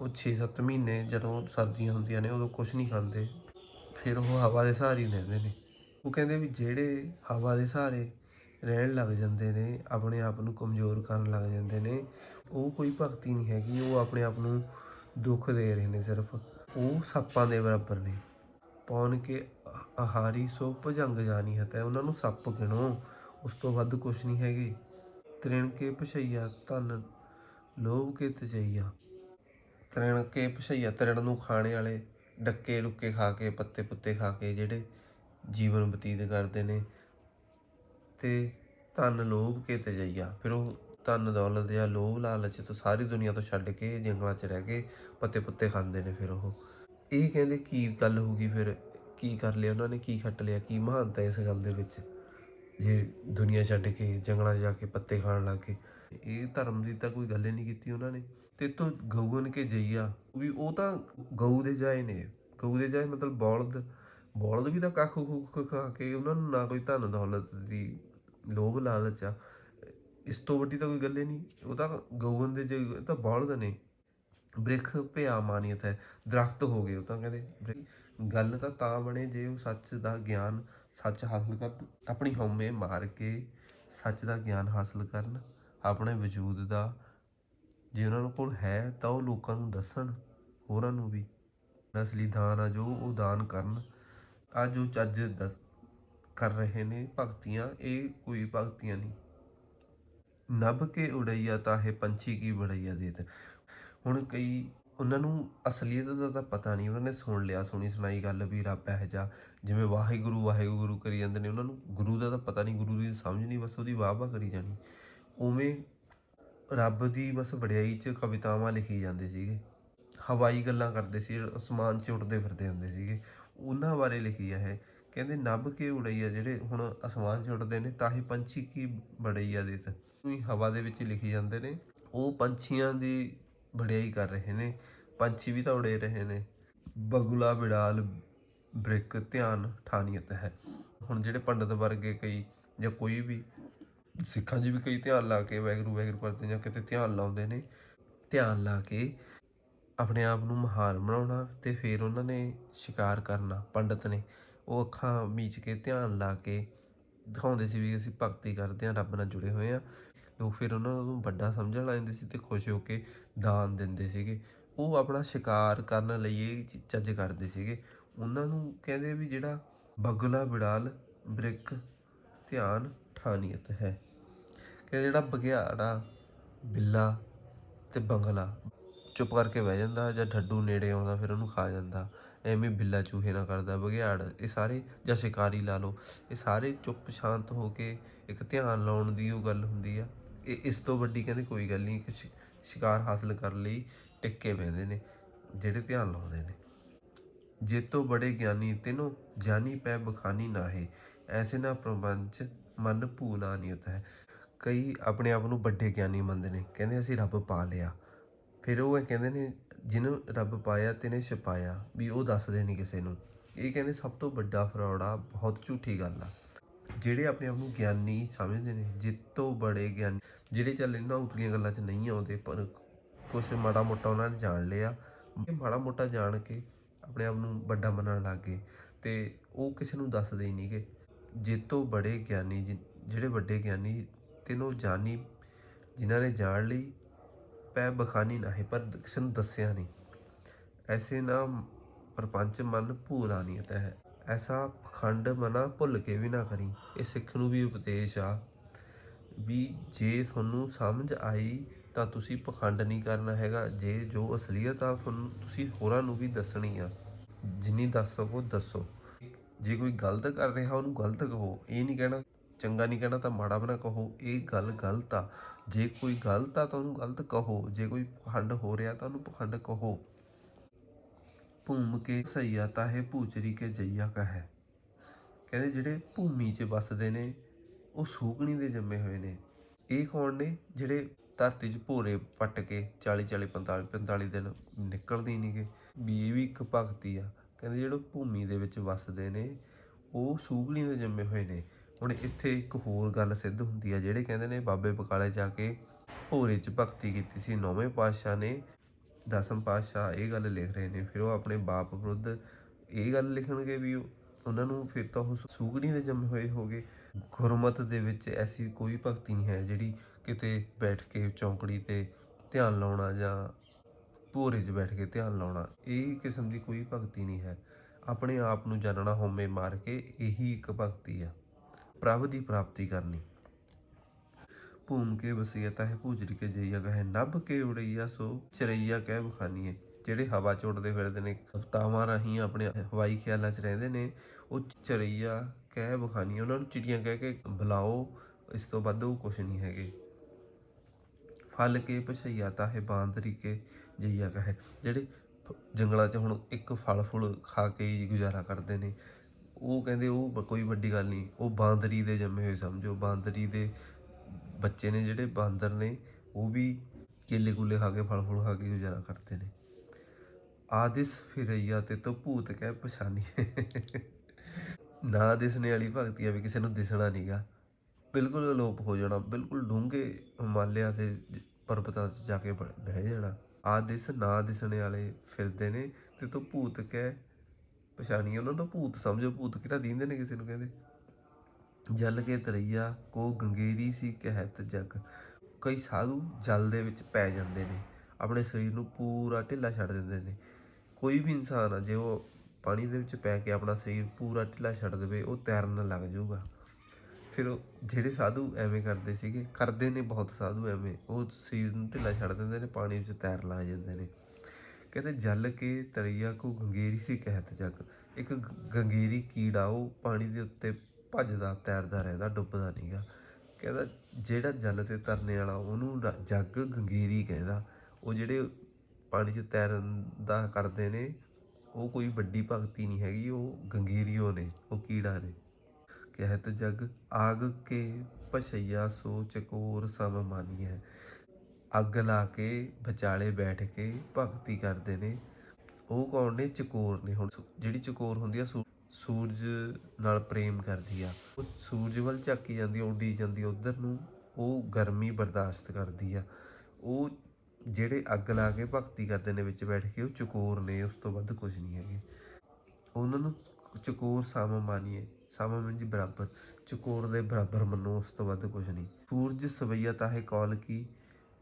ਉਹ 6-7 ਮਹੀਨੇ ਜਦੋਂ ਸਰਦੀਆਂ ਹੁੰਦੀਆਂ ਨੇ, ਉਦੋਂ ਕੁਝ ਨਹੀਂ ਖਾਂਦੇ। ਫਿਰ ਉਹ ਹਵਾ ਦੇ ਸਹਾਰੇ ਹੀ ਰਹਿੰਦੇ ਨੇ। ਉਹ ਕਹਿੰਦੇ ਵੀ ਜਿਹੜੇ ਹਵਾ ਦੇ ਸਹਾਰੇ ਰਹਿਣ ਲੱਗ ਜਾਂਦੇ ਨੇ, ਆਪਣੇ ਆਪ ਨੂੰ ਕਮਜ਼ੋਰ ਕਰਨ ਲੱਗ ਜਾਂਦੇ ਨੇ, ਉਹ ਕੋਈ ਭਗਤੀ ਨਹੀਂ ਹੈਗੀ, ਉਹ ਆਪਣੇ ਆਪ ਨੂੰ ਦੁੱਖ ਦੇ ਰਹੇ ਨੇ ਸਿਰਫ। ਉਹ ਸੱਪਾਂ ਦੇ ਬਰਾਬਰ ਨੇ। ਪੌਣ ਕੇ ਆਹਾਰੀ ਸੋ ਭੁਜੰਗ ਜਾਣੀ ਹੈ ਉਹਨਾਂ ਨੂੰ ਸੱਪ ਗਿਣੋ, ਉਸ ਤੋਂ ਵੱਧ ਕੁਛ ਨਹੀਂ ਹੈਗੇ। ਤ੍ਰਿਣ ਕੇ ਪਛਈਆ ਧਨ ਲੋਭ ਕੇ ਤਜਈਆ। ਤ੍ਰਿਣ ਕੇ ਪਛਈਆ ਤ੍ਰਿਣ ਨੂੰ ਖਾਣੇ ਵਾਲੇ ਡੱਕੇ ਡੁੱਕੇ ਖਾ ਕੇ, ਪੱਤੇ ਪੁੱਤੇ ਖਾ ਕੇ, ਜਿਹੜੇ ਜੀਵਨ ਬਤੀਤ ਕਰਦੇ ਨੇ, ਤੇ ਧਨ ਲੋਭ ਕੇ ਤਜਈਆ। ਫਿਰ ਉਹ ਧਨ ਦੌਲਤ ਜਾਂ ਲੋਭ ਲਾਲਚ ਤੋਂ ਸਾਰੀ ਦੁਨੀਆ ਤੋਂ ਛੱਡ ਕੇ ਜੰਗਲਾਂ 'ਚ ਰਹਿ ਕੇ ਪੱਤੇ ਪੁੱਤੇ ਖਾਂਦੇ ਨੇ ਫਿਰ ਉਹ। ਇਹ ਕਹਿੰਦੇ ਕੀ ਗੱਲ ਹੋ ਗਈ ਫਿਰ? ਕੀ ਕਰ ਲਿਆ, ਉਹਨਾਂ ਨੇ ਕੀ ਖੱਟ ਲਿਆ, ਕੀ ਮਹਾਨਤਾ ਇਸ ਗੱਲ ਦੇ ਵਿੱਚ? ਜੇ ਦੁਨੀਆ ਛੱਡ ਕੇ, ਜੰਗਲਾਂ 'ਚ ਜਾ ਕੇ ਪੱਤੇ ਖਾਣ ਲੱਗ ਗਏ। ਇਹ ਧਰਮ ਦੀ ਤਾਂ ਕੋਈ ਗੱਲ ਹੀ ਨਹੀਂ ਕੀਤੀ ਉਹਨਾਂ ਨੇ। ਤੇ ਤੋਂ ਗਊਨ ਕੇ ਜਈਆ ਵੀ ਉਹ ਤਾਂ ਗਊ ਦੇ ਜਾਏ ਨੇ। ਗਊ ਦੇ ਜਾਏ ਮਤਲਬ ਬੌਲਦ। ਬੌਲਦ ਵੀ ਤਾਂ ਕੱਖ ਕੁੱਖ ਖਾ ਕੇ ਉਹਨਾਂ ਨੂੰ ਨਾ ਕੋਈ ਧਨ ਦੌਲਤ ਦੀ ਲੋਭ ਲਾਲਚ ਆ। ਇਸ ਤੋਂ ਵੱਡੀ ਤਾਂ ਕੋਈ ਗੱਲ ਹੀ ਨਹੀਂ। ਉਹ ਤਾਂ ਗਊਨ ਦੇ ਜੇ ਤਾਂ ਬੌਲਦ ਨੇ। ਬ੍ਰਿਖ ਭਿਆ ਮਾਨੀਅਤ ਹੈ, ਦਰਖਤ ਹੋ ਗਏ ਉਹ ਤਾਂ ਕਹਿੰਦੇ। ਗੱਲ ਤਾਂ ਤਾਂ ਬਣੇ ਜੇ ਉਹ ਸੱਚ ਦਾ ਗਿਆਨ ਸੱਚ ਹਾਸਲ ਕਰਨ। ਆਪਣੀ ਹਉਮੈ ਮਾਰ ਕੇ ਸੱਚ ਦਾ ਗਿਆਨ ਹਾਸਲ ਕਰਨ। ਆਪਣੇ ਵਜੂਦ ਦਾ ਜੇ ਉਹਨਾਂ ਨੂੰ ਕੋਲ ਹੈ ਤਾਂ ਉਹ ਲੋਕਾਂ ਨੂੰ ਦੱਸਣ, ਹੋਰਾਂ ਨੂੰ ਵੀ। ਅਸਲੀ ਦਾਨ ਆ ਜੋ ਉਹ ਦਾਨ ਕਰਨ। ਆ ਜੋ ਚੱਜ ਦ- ਕਰ ਰਹੇ ਨੇ ਭਗਤੀਆਂ, ਇਹ ਕੋਈ ਭਗਤੀਆਂ ਨਹੀਂ। ਨਭ ਕੇ ਉੜਈਆ ਤਾਹੇ ਪੰਛੀ ਕੀ ਬੜਈਆ ਦੇਤ। ਹੁਣ ਕਈ ਉਹਨਾਂ ਨੂੰ ਅਸਲੀਅਤ ਦਾ ਤਾਂ ਪਤਾ ਨਹੀਂ, ਉਹਨਾਂ ਨੇ ਸੁਣ ਲਿਆ, ਸੁਣੀ ਸੁਣਾਈ ਗੱਲ ਵੀ ਰੱਬ ਇਹ ਜਾ ਜਿਵੇਂ ਵਾਹਿਗੁਰੂ ਵਾਹਿਗੁਰੂ ਕਰੀ ਜਾਂਦੇ ਨੇ, ਉਹਨਾਂ ਨੂੰ ਗੁਰੂ ਦਾ ਤਾਂ ਪਤਾ ਨਹੀਂ, ਗੁਰੂ ਦੀ ਸਮਝ ਨਹੀਂ, ਬਸ ਉਹਦੀ ਵਾਹ ਵਾਹ ਕਰੀ ਜਾਣੀ। ਉਵੇਂ ਰੱਬ ਦੀ ਬਸ ਵਡਿਆਈ 'ਚ ਕਵਿਤਾਵਾਂ ਲਿਖੀ ਜਾਂਦੇ ਸੀਗੇ। ਹਵਾਈ ਗੱਲਾਂ ਕਰਦੇ ਸੀ, ਅਸਮਾਨ 'ਚ ਉੱਡਦੇ ਫਿਰਦੇ ਹੁੰਦੇ ਸੀਗੇ। ਉਹਨਾਂ ਬਾਰੇ ਲਿਖੀ ਆ ਇਹ। ਕਹਿੰਦੇ ਨਭ ਕੇ ਉੜਈਆ ਜਿਹੜੇ ਹੁਣ ਅਸਮਾਨ 'ਚ ਉੱਡਦੇ ਨੇ, ਤਾਂ ਹੀ ਪੰਛੀ ਕੀ ਬੜਈਆ ਦੇ ਹਵਾ ਦੇ ਵਿੱਚ ਲਿਖੀ ਜਾਂਦੇ ਨੇ, ਉਹ ਪੰਛੀਆਂ ਦੀ ਵਡਿਆਈ ਕਰ ਰਹੇ ਨੇ, ਪੰਛੀ ਵੀ ਤਾਂ ਉੜੇ ਰਹੇ ਨੇ। ਬਗੁਲਾ, ਬਿੜਾਲ, ਬ੍ਰਿਕ, ਧਿਆਨ, ਠਾਨੀਅਤ ਹੈ। ਹੁਣ ਜਿਹੜੇ ਪੰਡਤ ਵਰਗੇ ਕਈ ਜਾਂ ਕੋਈ ਵੀ ਸਿੱਖਾਂ 'ਚ ਵੀ ਕਈ ਧਿਆਨ ਲਾ ਕੇ ਵੈਗਰੂ ਵੈਗਰੂ ਕਰਦੇ ਜਾਂ ਕਿਤੇ ਧਿਆਨ ਲਾਉਂਦੇ ਨੇ, ਧਿਆਨ ਲਾ ਕੇ ਆਪਣੇ ਆਪ ਨੂੰ ਮਹਾਨ ਬਣਾਉਣਾ ਤੇ ਫਿਰ ਉਹਨਾਂ ਨੇ ਸ਼ਿਕਾਰ ਕਰਨਾ, ਪੰਡਤ ਨੇ। ਉਹ ਅੱਖਾਂ ਮੀਚ ਕੇ ਧਿਆਨ ਲਾ ਕੇ ਦਿਖਾਉਂਦੇ ਸੀ ਵੀ ਅਸੀਂ ਭਗਤੀ ਕਰਦੇ ਹਾਂ, ਰੱਬ ਨਾਲ ਜੁੜੇ ਹੋਏ ਹਾਂ। ਲੋਕ ਫਿਰ ਉਹਨਾਂ ਨੂੰ ਵੱਡਾ ਸਮਝਣ ਲੱਗ ਜਾਂਦੇ ਸੀ ਤੇ ਖੁਸ਼ ਹੋ ਕੇ ਦਾਨ ਦਿੰਦੇ ਸੀਗੇ। ਉਹ ਆਪਣਾ ਸ਼ਿਕਾਰ ਕਰਨ ਲਈ ਇਹ ਚ- ਚੱਜ ਕਰਦੇ ਸੀਗੇ। ਉਹਨਾਂ ਨੂੰ ਕਹਿੰਦੇ ਵੀ ਜਿਹੜਾ ਬਗਲਾ ਬਿੜਾਲ, ਬ੍ਰਿਕ, ਧਿਆਨ, ਠਾਨੀਅਤ ਹੈ। ਕਿ ਜਿਹੜਾ ਬਘਿਆੜਾ, ਬਿੱਲਾ ਤੇ ਬੰਗਲਾ ਚੁੱਪ ਕਰਕੇ ਬਹਿ ਜਾਂਦਾ ਜਾਂ ਠੱਡੂ ਨੇੜੇ ਆਉਂਦਾ ਫਿਰ ਉਹਨੂੰ ਖਾ ਜਾਂਦਾ। ਐਵੇਂ ਬਿੱਲਾ ਚੂਹੇ ਨਾ ਕਰਦਾ, ਬਘਿਆੜ, ਇਹ ਸਾਰੇ ਜਾਂ ਸ਼ਿਕਾਰੀ ਲਾ ਲਓ, ਇਹ ਸਾਰੇ ਚੁੱਪ ਸ਼ਾਂਤ ਹੋ ਕੇ ਇੱਕ ਧਿਆਨ ਲਾਉਣ ਦੀ ਉਹ ਗੱਲ ਹੁੰਦੀ ਆ। ਇਸ ਤੋਂ ਵੱਡੀ ਕਹਿੰਦੇ ਕੋਈ ਗੱਲ ਨਹੀਂ ਕਿ ਸ਼ਿ- ਸ਼ਿਕਾਰ ਹਾਸਲ ਕਰਨ ਲਈ, ਟਿੱਕੇ ਬਹਿੰਦੇ ਨੇ, ਜਿਹੜੇ ਧਿਆਨ ਲਾਉਂਦੇ ਨੇ। ਜੇਤੋ ਬੜੇ ਗਿਆਨੀ ਤੈਨੂੰ ਜਾਨੀ ਪੈ ਬਖਾਨੀ ਨਾਹੇ, ਐਸੇ ਨਾ ਪ੍ਰਪੰਚ ਮਨ ਭੂਲਾ ਨਿਯਤ ਹੈ। ਕਈ ਆਪਣੇ ਆਪ ਨੂੰ ਵੱਡੇ ਗਿਆਨੀ ਮੰਨਦੇ ਨੇ, ਕਹਿੰਦੇ ਅਸੀਂ ਰੱਬ ਪਾ ਲਿਆ। ਫਿਰ ਉਹ ਇਹ ਕਹਿੰਦੇ ਨੇ, ਜਿਹਨੂੰ ਰੱਬ ਪਾਇਆ ਤੈਨੇ ਛਪਾਇਆ, ਵੀ ਉਹ ਦੱਸਦੇ ਨਹੀਂ ਕਿਸੇ ਨੂੰ। ਇਹ ਕਹਿੰਦੇ ਸਭ ਤੋਂ ਵੱਡਾ ਫਰਾਡ ਆ ਬਹੁਤ ਝੂਠੀ ਗੱਲ ਆ। ਜਿਹੜੇ ਆਪਣੇ ਆਪ ਨੂੰ ਗਿਆਨੀ ਸਮਝਦੇ ਨੇ, ਜਿੱਤੋਂ ਬੜੇ ਗਿਆਨੀ, ਜਿਹੜੇ ਚੱਲ ਇਹਨਾਂ ਉਤਲੀਆਂ ਗੱਲਾਂ 'ਚ ਨਹੀਂ ਆਉਂਦੇ, ਪਰ ਕੁਛ ਮਾੜਾ ਮੋਟਾ ਉਹਨਾਂ ਨੇ ਜਾਣ ਲਿਆ। ਇਹ ਮਾੜਾ ਮੋਟਾ ਜਾਣ ਕੇ ਆਪਣੇ ਆਪ ਨੂੰ ਵੱਡਾ ਮੰਨਣ ਲੱਗ ਗਏ ਤੇ ਉਹ ਕਿਸੇ ਨੂੰ ਦੱਸਦੇ ਹੀ ਨਹੀਂਗੇ ਜਿੱਤੋਂ ਬੜੇ ਗਿਆਨੀ, ਜਿ- ਜਿਹੜੇ ਵੱਡੇ ਗਿਆਨੀ, ਤੈਨੂੰ ਜਾਣੀ ਜਿਨ੍ਹਾਂ ਨੇ ਜਾਣ ਲਈ ਪੈ ਬਖਾਨੀ ਨਾ ਹੈ, ਪਰ ਕਿਸੇ ਨੂੰ ਦੱਸਿਆ ਨਹੀਂ। ਐਸੇ ਨਾ ਪਰਪੰਚ ਮਨ ਭੂਲਾ ਨਿਯਤ ਹੈ ਐਸਾ ਪਖੰਡ ਮਨਾ ਭੁੱਲ ਕੇ ਵੀ ਨਾ ਕਰੀ। ਇਹ ਸਿੱਖ ਨੂੰ ਵੀ ਉਪਦੇਸ਼ ਆ ਵੀ ਜੇ ਤੁਹਾਨੂੰ ਸਮਝ ਆਈ ਤਾਂ ਤੁਸੀਂ ਪਖੰਡ ਨਹੀਂ ਕਰਨਾ ਹੈਗਾ। ਜੇ ਜੋ ਅਸਲੀਅਤ ਆ ਤੁਹਾਨੂੰ, ਤੁਸੀਂ ਹੋਰਾਂ ਨੂੰ ਵੀ ਦੱਸਣੀ ਆ। ਜਿੰਨੀ ਦੱਸ ਸਕੋ, ਦੱਸੋ। ਜੇ ਕੋਈ ਗਲਤ ਕਰ ਰਿਹਾ, ਉਹਨੂੰ ਗਲਤ ਕਹੋ। ਇਹ ਨਹੀਂ ਕਹਿਣਾ, ਚੰਗਾ ਨਹੀਂ ਕਹਿਣਾ ਤਾਂ ਮਾੜਾ ਬਣਾ ਕਹੋ। ਇਹ ਗੱਲ ਗਲਤ ਆ। ਜੇ ਕੋਈ ਗਲਤ ਆ ਤਾਂ ਉਹਨੂੰ ਗਲਤ ਕਹੋ। ਜੇ ਕੋਈ ਪਖੰਡ ਹੋ ਰਿਹਾ ਤਾਂ ਉਹਨੂੰ ਪਖੰਡ ਕਹੋ। ਭੂਮ ਕੇ ਸਈਆ ਤਾਹੇ ਭੂਚਰੀ ਕੇ ਜਈਆ ਕਹੈ ਕਹਿੰਦੇ ਜਿਹੜੇ ਭੂਮੀ 'ਚ ਵੱਸਦੇ ਨੇ, ਉਹ ਸੂਗਣੀ ਦੇ ਜੰਮੇ ਹੋਏ ਨੇ। ਇਹ ਕੌਣ ਨੇ? ਜਿਹੜੇ ਧਰਤੀ 'ਚ ਭੋਰੇ ਪੱਟ ਕੇ 40 40 45 45 ਦਿਨ ਨਿਕਲਦੇ ਹੀ ਨਹੀਂਗੇ। ਵੀ ਇਹ ਵੀ ਇੱਕ ਭਗਤੀ ਆ। ਕਹਿੰਦੇ ਜਿਹੜੇ ਭੂਮੀ ਦੇ ਵਿੱਚ ਵੱਸਦੇ ਨੇ, ਉਹ ਸੂਗਣੀ ਦੇ ਜੰਮੇ ਹੋਏ ਨੇ। ਹੁਣ ਇੱਥੇ ਇੱਕ ਹੋਰ ਗੱਲ ਸਿੱਧ ਹੁੰਦੀ ਆ, ਜਿਹੜੇ ਕਹਿੰਦੇ ਨੇ ਬਾਬੇ ਬਕਾਲੇ ਜਾ ਕੇ ਭੋਰੇ 'ਚ ਭਗਤੀ ਕੀਤੀ ਸੀ, ਨੌਵੇਂ ਪਾਤਸ਼ਾਹ ਨੇ। ਦਸਮ ਪਾਤਸ਼ਾਹ ਇਹ ਗੱਲ ਲਿਖ ਰਹੇ ਨੇ, ਫਿਰ ਉਹ ਆਪਣੇ ਬਾਪ ਵਿਰੁੱਧ ਇਹ ਗੱਲ ਲਿਖਣਗੇ ਵੀ ਉਹਨਾਂ ਨੂੰ ਫਿਰ ਤਾਂ ਉਹ ਸੂਗਣੀ ਦੇ ਜੰਮੇ ਹੋਏ ਹੋਗੇ। ਗੁਰਮਤ ਦੇ ਵਿੱਚ ਐਸੀ ਕੋਈ ਭਗਤੀ ਨਹੀਂ ਹੈ ਜਿਹੜੀ ਕਿਤੇ ਬੈਠ ਕੇ ਚੌਂਕੜੀ ਤੇ ਧਿਆਨ ਲਾਉਣਾ ਜਾਂ ਭੋਰੇ 'ਚ ਬੈਠ ਕੇ ਧਿਆਨ ਲਾਉਣਾ, ਇਹ ਕਿਸਮ ਦੀ ਕੋਈ ਭਗਤੀ ਨਹੀਂ ਹੈ। ਆਪਣੇ ਆਪ ਨੂੰ ਜਾਣਨਾ ਹੋਮੇ ਮਾਰ ਕੇ ਇਹੀ ਇੱਕ ਭਗਤੀ ਆ। ਪ੍ਰਭ ਦੀ ਪ੍ਰਾਪਤੀ ਕਰਨੀ। ਭੂਮ ਕੇ ਵਸੀਅਤ ਹੈ ਭੂਜਰੀ ਕੇ ਜਈਆ ਕਹੇ ਨਭ ਕੇ ਉੜਈਆ ਸੋ ਚਰਈਆ ਕਹਿ ਬਖਾਨੀਏ ਜਿਹੜੇ ਹਵਾ ਚ ਉੱਡਦੇ ਫਿਰਦੇ ਨੇ, ਹਫਤਾਵਾਂ ਰਾਹੀਂ ਆਪਣੇ ਹਵਾਈ ਖਿਆਲਾਂ 'ਚ ਰਹਿੰਦੇ ਨੇ, ਉਹ ਚਰਈਆ ਕਹਿ ਬਖਾਨੀਏ ਉਹਨਾਂ ਨੂੰ ਚਿੜੀਆਂ ਕਹਿ ਕੇ ਬੁਲਾਓ, ਇਸ ਤੋਂ ਵੱਧ ਉਹ ਕੁਛ ਨਹੀਂ ਹੈਗੇ। ਫਲ ਕੇ ਪਛਈਆ ਤਾਂ ਹੈ ਬਾਂਦਰੀ ਕੇ ਜਈਆ ਕਹੇ ਜਿਹੜੇ ਜੰਗਲਾਂ 'ਚ ਹੁਣ ਇੱਕ ਫਲ ਫੁੱਲ ਖਾ ਕੇ ਹੀ ਗੁਜ਼ਾਰਾ ਕਰਦੇ ਨੇ, ਉਹ ਕਹਿੰਦੇ ਉਹ ਕੋਈ ਵੱਡੀ ਗੱਲ ਨਹੀਂ। ਉਹ ਬਾਂਦਰੀ ਦੇ ਜੰਮੇ ਹੋਏ ਸਮਝੋ। ਬਾਂਦਰੀ ਦੇ ਬੱਚੇ ਨੇ ਜਿਹੜੇ ਬਾਂਦਰ ਨੇ, ਉਹ ਵੀ ਕੇਲੇ ਕੂਲੇ ਖਾ ਕੇ, ਫਲ ਫੁਲ ਖਾ ਕੇ ਗੁਜ਼ਾਰਾ ਕਰਦੇ ਨੇ। ਆਦਿਸ ਫਿਰਈਆ ਤੇ ਤੋ ਭੂਤ ਕਹਿ ਪਛਾਨੀ ਨਾ ਦਿਸਣੇ ਵਾਲੀ ਭਗਤੀ ਆ ਵੀ ਕਿਸੇ ਨੂੰ ਦਿਸਣਾ ਨਹੀਂਗਾ ਬਿਲਕੁਲ ਅਲੋਪ ਹੋ ਜਾਣਾ, ਬਿਲਕੁਲ ਡੂੰਘੇ ਹਿਮਾਲਿਆ ਦੇ ਪਰਬਤਾਂ 'ਚ ਜਾ ਕੇ ਬਹਿ ਜਾਣਾ। ਆਦਿਸ ਨਾ ਦਿਸਣੇ ਵਾਲੇ ਫਿਰਦੇ ਨੇ, ਤੇ ਤੋ ਭੂਤ ਕਹਿ ਪਛਾਣੀ। ਉਹਨਾਂ ਨੂੰ ਭੂਤ ਸਮਝੋ, ਭੂਤ ਕਿਹੜਾ ਦੀਂਦੇ ਨੇ ਕਿਸੇ ਨੂੰ ਕਹਿੰਦੇ? ਜਲ ਕੇ ਤਰਈਆ, ਕੋ ਗੰਗੇਰੀ ਸੀ ਕਹਿਤ ਜਗ। ਕਈ ਸਾਧੂ ਜਲ ਦੇ ਵਿੱਚ ਪੈ ਜਾਂਦੇ ਨੇ, ਆਪਣੇ ਸਰੀਰ ਨੂੰ ਪੂਰਾ ਢਿੱਲਾ ਛੱਡ ਦਿੰਦੇ ਨੇ। ਕੋਈ ਵੀ ਇਨਸਾਨ ਆ, ਜੇ ਉਹ ਪਾਣੀ ਦੇ ਵਿੱਚ ਪੈ ਕੇ ਆਪਣਾ ਸਰੀਰ ਪੂਰਾ ਢਿੱਲਾ ਛੱਡ ਦੇਵੇ, ਉਹ ਤੈਰਨ ਲੱਗ ਜਾਊਗਾ। ਫਿਰ ਉਹ ਜਿਹੜੇ ਸਾਧੂ ਐਵੇਂ ਕਰਦੇ ਸੀਗੇ, ਕਰਦੇ ਨੇ ਬਹੁਤ ਸਾਧੂ ਐਵੇਂ, ਉਹ ਸਰੀਰ ਨੂੰ ਢਿੱਲਾ ਛੱਡ ਦਿੰਦੇ ਨੇ, ਪਾਣੀ ਵਿੱਚ ਤੈਰਨ ਲੱਗ ਜਾਂਦੇ ਨੇ। ਕਹਿੰਦੇ ਜਲ ਕੇ ਤਰੀਆ ਕੋ ਗੰਗੇਰੀ ਸੀ ਕਹਿਤ ਜਗ। ਇੱਕ ਗੰਗੇਰੀ ਕੀੜਾ, ਉਹ ਪਾਣੀ ਦੇ ਉੱਤੇ ਭੱਜਦਾ, ਤੈਰਦਾ ਰਹਿੰਦਾ, ਡੁੱਬਦਾ ਨਹੀਂਗਾ ਕਹਿੰਦਾ ਜਿਹੜਾ ਜਲ ਤੇ ਤਰਨੇ ਵਾਲਾ ਉਹਨੂੰ ਰ- ਜੱਗ ਗੰਗੇਰੀ ਕਹਿੰਦਾ। ਉਹ ਜਿਹੜੇ ਪਾਣੀ 'ਚ ਤੈਰਨ ਦਾ ਕਰਦੇ ਨੇ, ਉਹ ਕੋਈ ਵੱਡੀ ਭਗਤੀ ਨਹੀਂ ਹੈਗੀ, ਉਹ ਗੰਗੀਰੀਓ ਨੇ, ਉਹ ਕੀੜਾ ਨੇ। ਕਹਿਤ ਜਗ, ਆਗ ਕੇ ਪਛਈਆ ਸੋ ਚਕੋਰ ਸਮ ਮਾਨੀਐ। ਅੱਗ ਲਾ ਕੇ ਵਿਚਾਲੇ ਬੈਠ ਕੇ ਭਗਤੀ ਕਰਦੇ ਨੇ। ਉਹ ਕੌਣ ਨੇ? ਚਕੋਰ ਨੇ ਹੁਣ। ਜਿਹੜੀ ਚਕੋਰ ਹੁੰਦੀ ਆ, ਸੂ- ਸੂਰਜ ਨਾਲ ਪ੍ਰੇਮ ਕਰਦੀ ਆ। ਉਹ ਸੂਰਜ ਵੱਲ ਝਾਕੀ ਜਾਂਦੀ ਆ ਉੱਡੀ ਜਾਂਦੀ ਆ ਉਧਰ ਨੂੰ ਉਹ ਗਰਮੀ ਬਰਦਾਸ਼ਤ ਕਰਦੀ ਆ। ਉਹ ਜਿਹੜੇ ਅੱਗ ਲਾ ਕੇ ਭਗਤੀ ਕਰਦੇ ਨੇ ਵਿੱਚ ਬੈਠ ਕੇ, ਉਹ ਚਕੋਰ ਨੇ, ਉਸ ਤੋਂ ਵੱਧ ਕੁਝ ਨਹੀਂ ਹੈਗੇ। ਉਹਨਾਂ ਨੂੰ ਚਕੋਰ ਸਮ ਮਾਨੀਏ, ਸਮ ਮੰਜੀ ਬਰਾਬਰ, ਚਕੋਰ ਦੇ ਬਰਾਬਰ ਮੰਨੋ, ਉਸ ਤੋਂ ਵੱਧ ਕੁਝ ਨਹੀਂ। ਸੂਰਜ ਸਵਈਆ ਹੈ ਕੌਲ ਕੀ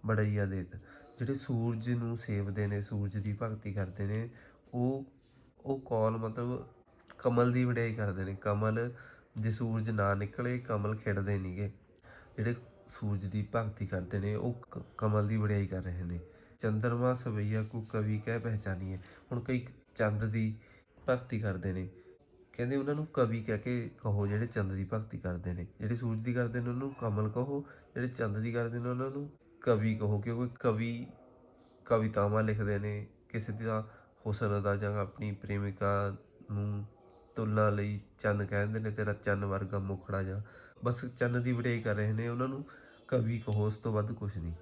ਬੜਈਆ ਦੇਤ। ਜਿਹੜੇ ਸੂਰਜ ਨੂੰ ਸੇਵਦੇ ਨੇ, ਸੂਰਜ ਦੀ ਭਗਤੀ ਕਰਦੇ ਨੇ, ਉਹ ਉਹ ਕੌਲ ਮਤਲਬ ਕਮਲ ਦੀ ਵਡਿਆਈ ਕਰਦੇ ਨੇ। ਕਮਲ ਜੇ ਸੂਰਜ ਨਾ ਨਿਕਲੇ, ਕਮਲ ਖਿੜਦੇ ਨਹੀਂਗੇ ਜਿਹੜੇ ਸੂਰਜ ਦੀ ਭਗਤੀ ਕਰਦੇ ਨੇ, ਉਹ ਕ- ਕਮਲ ਦੀ ਵਡਿਆਈ ਕਰ ਰਹੇ ਨੇ। ਚੰਦਰਮਾ ਸਵਈਆ ਕੋ ਕਵੀ ਕਹਿ ਪਹਿਚਾਨੀਏ ਹੁਣ ਕਈ ਚੰਦ ਦੀ ਭਗਤੀ ਕਰਦੇ ਨੇ। ਕਹਿੰਦੇ ਉਹਨਾਂ ਨੂੰ ਕਵੀ ਕਹਿ ਕੇ ਕਹੋ ਜਿਹੜੇ ਚੰਦ ਦੀ ਭਗਤੀ ਕਰਦੇ ਨੇ। ਜਿਹੜੇ ਸੂਰਜ ਦੀ ਕਰਦੇ ਨੇ, ਉਹਨਾਂ ਨੂੰ ਕਮਲ ਕਹੋ। ਜਿਹੜੇ ਚੰਦ ਦੀ ਕਰਦੇ ਨੇ, ਉਹਨਾਂ ਨੂੰ ਕਵੀ ਕਹੋ। ਕਿਉਂਕਿ ਕਵੀ ਕਵਿਤਾਵਾਂ ਲਿਖਦੇ ਨੇ। ਕਿਸੇ ਦਾ ਹੁਸਨ ਦਾ ਜਾਂ ਆਪਣੀ ਪ੍ਰੇਮਿਕਾ ਨੂੰ ਤੁਲਨਾ ਲਈ ਚੰਨ ਕਹਿੰਦੇ ਨੇ, ਤੇਰਾ ਚੰਨ ਵਰਗਾ ਮੁਖੜਾ ਜਾਂ। ਬਸ ਚੰਨ ਦੀ ਵਡਿਆਈ ਕਰ ਰਹੇ ਨੇ, ਉਹਨਾਂ ਨੂੰ ਕਵੀ ਕਹੋ ਉਸ ਤੋਂ ਵੱਧ ਕੁਝ ਨਹੀਂ।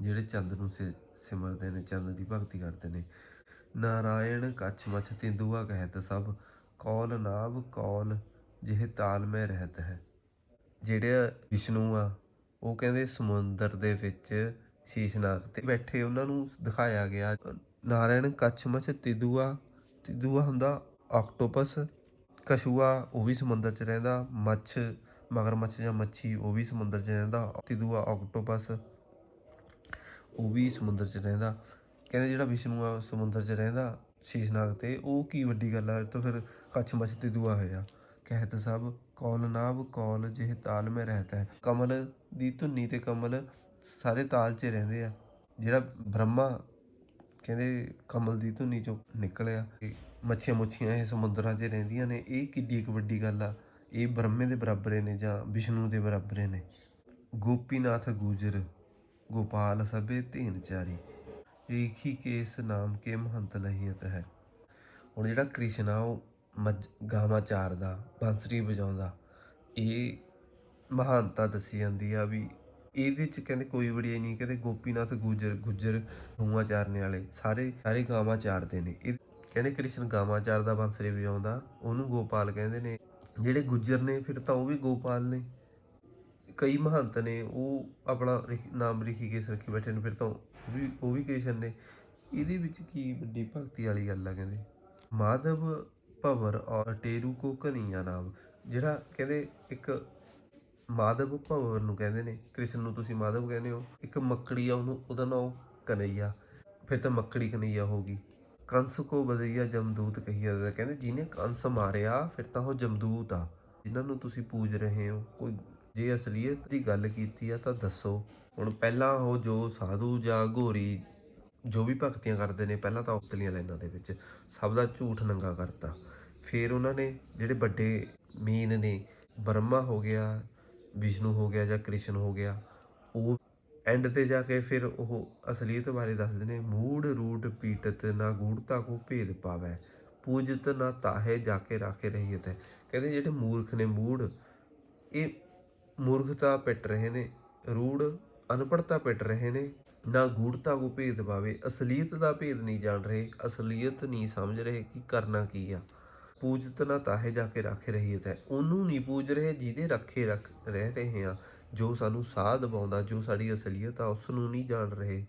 ਜਿਹੜੇ ਚੰਦ ਨੂੰ ਸਿ- ਸਿਮਰਦੇ ਨੇ, ਚੰਦ ਦੀ ਭਗਤੀ ਕਰਦੇ ਨੇ। ਨਾਰਾਇਣ ਕੱਛ ਮਛ ਤਿੰਦੂਆ ਕਹਿਤ ਸਭ ਕੌਲ ਨਾਭ ਕੌਲ ਜਿਹੇ ਤਾਲ ਮੈਂ ਰਹਿਤ ਹੈ। ਜਿਹੜੇ ਵਿਸ਼ਨੂੰ ਆ, ਉਹ ਕਹਿੰਦੇ ਸਮੁੰਦਰ ਦੇ ਵਿੱਚ ਸ਼ੀਸ਼ਨਾਗ ਤੇ ਬੈਠੇ ਉਹਨਾਂ ਨੂੰ ਦਿਖਾਇਆ ਗਿਆ। ਨਾਰਾਇਣ ਕੱਛ ਮਛ ਤਿੰਦੂਆ, ਤਿਦੂਆ ਹੁੰਦਾ ਆਕਟੋਪਸ ਕਛੂਆ, ਉਹ ਵੀ ਸਮੁੰਦਰ 'ਚ ਰਹਿੰਦਾ। ਮੱਛ, ਮਗਰਮੱਛ ਜਾਂ ਮੱਛੀ, ਉਹ ਵੀ ਸਮੁੰਦਰ 'ਚ ਰਹਿੰਦਾ। ਤੇ ਦੂਆ ਆਕਟੋਪਸ ਉਹ ਵੀ ਸਮੁੰਦਰ 'ਚ ਰਹਿੰਦਾ। ਕਹਿੰਦੇ ਜਿਹੜਾ ਵਿਸ਼ਨੂੰ ਆ ਸਮੁੰਦਰ 'ਚ ਰਹਿੰਦਾ। ਸ਼ੀਸ਼ਨਾਗ ਤੇ ਉਹ ਕੀ ਵੱਡੀ ਗੱਲ ਆ ਤਾਂ ਫਿਰ ਕੱਛ ਮੱਛ 'ਤੇ ਦੂਆ ਹੋਇਆ। ਕਹਿਤ ਸਭ ਕੌਲ ਨਾਭ ਕੌਲ ਜਿਹ ਤਾਲ ਮੈਂ ਰਹਤਾ ਹੈ। ਕਮਲ ਦੀ ਧੁੰਨੀ ਤੇ ਕਮਲ ਸਾਰੇ ਤਾਲ 'ਚ ਰਹਿੰਦੇ ਆ। ਜਿਹੜਾ ਬ੍ਰਹਮਾ, ਕਹਿੰਦੇ ਕਮਲ ਦੀ ਧੁਨੀ ਚੋਂ ਨਿਕਲਿਆ। ਮੱਛੀਆਂ ਮੁੱਛੀਆਂ ਇਹ ਸਮੁੰਦਰਾਂ 'ਚ ਰਹਿੰਦੀਆਂ ਨੇ, ਇਹ ਕਿੱਡੀ ਇੱਕ ਵੱਡੀ ਗੱਲ ਆ। ਇਹ ਬ੍ਰਹਮੇ ਦੇ ਬਰਾਬਰੇ ਨੇ ਜਾਂ ਵਿਸ਼ਨੂੰ ਦੇ ਬਰਾਬਰੇ ਨੇ। ਗੋਪੀਨਾਥ ਗੁਜਰ, ਗੋਪਾਲ ਸਭੇ ਧੀਨ ਚਾਰੀ। ਰੀਖੀ ਕੇਸ ਨਾਮ ਕੇ ਮਹੰਤ ਲਹੀਤ ਹੈ। ਹੁਣ ਜਿਹੜਾ ਕ੍ਰਿਸ਼ਨ ਆ, ਉਹ ਮੱਝ ਗਾਵਾਂ ਚਾਰਦਾ, ਬਾਂਸਰੀ ਵਜਾਉਂਦਾ। ਇਹ ਮਹਾਨਤਾ ਦੱਸੀ ਜਾਂਦੀ ਆ ਵੀ ਇਹਦੇ ਚ ਕਹਿੰਦੇ ਕੋਈ ਵੜਿਆਈ ਨਹੀਂ, ਕਹਿੰਦੇ ਗੋਪੀਨਾਥ ਗੁਜਰ ਗੁਜਰ ਗਊਆਂ ਚਾਰਨੇ ਵਾਲੇ, ਸਾਰੇ ਸਾਰੇ ਗਾਵਾਂ ਚਾਰਦੇ ਨੇ। ਇਹ ਕਹਿੰਦੇ ਕ੍ਰਿਸ਼ਨ ਗਾਵਾਂ ਚਾਰਦਾ ਬਾਂਸਰੀ ਵਜਾਉਂਦਾ ਉਹਨੂੰ ਗੋਪਾਲ ਕਹਿੰਦੇ ਨੇ। ਜਿਹੜੇ ਗੁੱਜਰ ਨੇ, ਫਿਰ ਤਾਂ ਉਹ ਵੀ ਗੋਪਾਲ ਨੇ। ਕਈ ਮਹੰਤ ਨੇ, ਉਹ ਆਪਣਾ ਨਾਮ ਲਿਖੀ ਕੇ ਰੱਖੀ ਬੈਠੇ ਨੇ, ਫਿਰ ਤਾਂ ਉਹ ਵੀ ਉਹ ਵੀ ਕ੍ਰਿਸ਼ਨ ਨੇ। ਇਹਦੇ ਵਿੱਚ ਕੀ ਵੱਡੀ ਭਗਤੀ ਵਾਲੀ ਗੱਲ ਆ ਕਹਿੰਦੇ? ਮਾਧਵ ਭਵਰ ਔਰ ਟੇਰੂ ਕੋ ਕਨਈਆ ਨਾਮ। ਜਿਹੜਾ ਕਹਿੰਦੇ ਇੱਕ ਮਾਧਵ ਭਵਰ ਨੂੰ ਕਹਿੰਦੇ ਨੇ, ਕ੍ਰਿਸ਼ਨ ਨੂੰ ਤੁਸੀਂ ਮਾਧਵ ਕਹਿੰਦੇ ਹੋ, ਇੱਕ ਮੱਕੜੀ ਆ ਉਹਨੂੰ, ਉਹਦਾ ਨਾਮ ਕਨਈਆ। ਫਿਰ ਤਾਂ ਮੱਕੜੀ ਕਨਈਆ ਹੋਗੀ ਕੰਸ ਕੋ ਬਦਈਆ ਜਮਦੂਤ ਕਹੀ ਜਾਂਦਾ। ਕਹਿੰਦੇ ਜਿਹਨੇ ਕੰਸ ਮਾਰਿਆ, ਫਿਰ ਤਾਂ ਉਹ ਜਮਦੂਤ ਆ। ਜਿਨ੍ਹਾਂ ਨੂੰ ਤੁਸੀਂ ਪੂਜ ਰਹੇ ਹੋ, ਕੋਈ ਜੇ ਅਸਲੀਅਤ ਦੀ ਗੱਲ ਕੀਤੀ ਆ ਤਾਂ ਦੱਸੋ। ਹੁਣ ਪਹਿਲਾਂ ਉਹ ਜੋ ਸਾਧੂ ਜਾਂ ਘੋਰੀ, ਜੋ ਵੀ ਭਗਤੀਆਂ ਕਰਦੇ ਨੇ, ਪਹਿਲਾਂ ਤਾਂ ਉਤਲੀਆਂ ਲਾਈਨਾਂ ਦੇ ਵਿੱਚ ਸਭ ਦਾ ਝੂਠ ਨੰਗਾ ਕਰਤਾ। ਫਿਰ ਉਹਨਾਂ ਨੇ ਜਿਹੜੇ ਵੱਡੇ ਮੀਨ ਨੇ, ਬ੍ਰਹਮਾ ਹੋ ਗਿਆ, ਵਿਸ਼ਨੂੰ ਹੋ ਗਿਆ ਜਾਂ ਕ੍ਰਿਸ਼ਨ ਹੋ ਗਿਆ, ਉਹ ਐਂਡ ਤੇ ਜਾ ਕੇ ਫਿਰ ਉਹ ਅਸਲੀਅਤ ਬਾਰੇ ਦੱਸਦੇ ਨੇ, ਮੂੜ ਰੂਟ ਪੀਟਤ ਨਾ ਗੂੜਤਾ ਕੋ ਭੇਦ ਪਾਵੈ, ਪੂਜਤ ਨਾ ਤਾਹੇ ਜਾ ਕੇ ਰਾਖੇ ਰਹੀਤ ਹੈ। ਕਹਿੰਦੇ ਜਿਹੜੇ ਮੂਰਖ ਨੇ ਮੂੜ, ਇਹ ਮੂਰਖਤਾ ਪਿੱਟ ਰਹੇ ਨੇ, ਰੂੜ ਅਨਪੜਤਾ ਪਿੱਟ ਰਹੇ ਨੇ, ਨਾ ਗੂੜਤਾ ਕੋ ਭੇਦ ਪਾਵੇ, ਅਸਲੀਅਤ ਦਾ ਭੇਦ ਨਹੀਂ ਜਾਣ ਰਹੇ, ਅਸਲੀਅਤ ਨਹੀਂ ਸਮਝ ਰਹੇ ਕਿ ਕਰਨਾ ਕੀ ਆ। ਪੂਜਤ ਨਾ ਤਾਹੇ ਜਾ ਕੇ ਰੱਖ ਰਹੀ ਹੈ ਉਹਨੂੰ ਨਹੀਂ ਪੂਜ ਰਹੇ ਜਿਹਦੇ ਰੱਖੇ ਰੱਖ ਰਹਿ ਰਹੇ ਆ ਜੋ ਸਾਨੂੰ ਸਾਹ ਦਬਾਉਂਦਾ ਜੋ ਸਾਡੀ ਅਸਲੀਅਤ ਆ ਉਸ ਨੂੰ ਨਹੀਂ ਜਾਣ ਰਹੇ।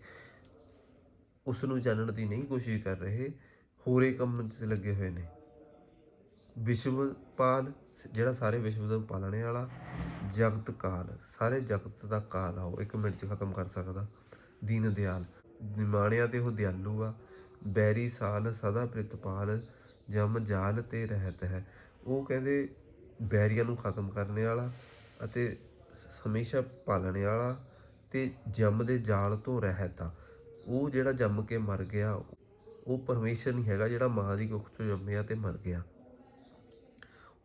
ਉਸ ਨੂੰ ਜਾਣਨ ਦੀ ਨਹੀਂ ਕੋਸ਼ਿਸ਼ ਕਰ ਰਹੇ। ਹੋਰੇ ਕੰਮ 'ਚ ਲੱਗੇ ਹੋਏ ਨੇ। ਵਿਸ਼ਵਪਾਲ, ਜਿਹੜਾ ਸਾਰੇ ਵਿਸ਼ਵ ਦਾ ਪਾਲਣੇ ਵਾਲਾ, ਜਗਤ ਕਾਲ। ਸਾਰੇ ਜਗਤ ਦਾ ਕਾਲ ਆ ਉਹ। ਇੱਕ ਮਿੰਟ 'ਚ ਖਤਮ ਕਰ ਸਕਦਾ। ਦੀਨ ਦਿਆਲ। ਨਿਮਾਣਿਆ ਤੇ ਉਹ ਦਿਆਲੂ ਆ। ਬੈਰੀ ਸਾਲ ਸਦਾ ਪ੍ਰਿਤਪਾਲ। ਜਮ ਜਾਲ ਤੇ ਰਹਿਤ ਹੈ। ਉਹ ਕਹਿੰਦੇ ਬੈਰੀਆਂ ਨੂੰ ਖਤਮ ਕਰਨ ਵਾਲਾ ਅਤੇ ਹਮੇਸ਼ਾ ਪਾਲਣੇ ਵਾਲਾ ਤੇ ਜਮ ਦੇ ਜਾਲ ਤੋਂ ਰਹਿਤ ਆ। ਉਹ ਜਿਹੜਾ ਜੰਮ ਕੇ ਮਰ ਗਿਆ, ਉਹ ਪਰਮੇਸ਼ਰ ਨਹੀਂ ਹੈਗਾ ਜਿਹੜਾ ਮਾਂ ਦੀ ਕੁੱਖ ਚੋਂ ਜੰਮਿਆ ਤੇ ਮਰ ਗਿਆ।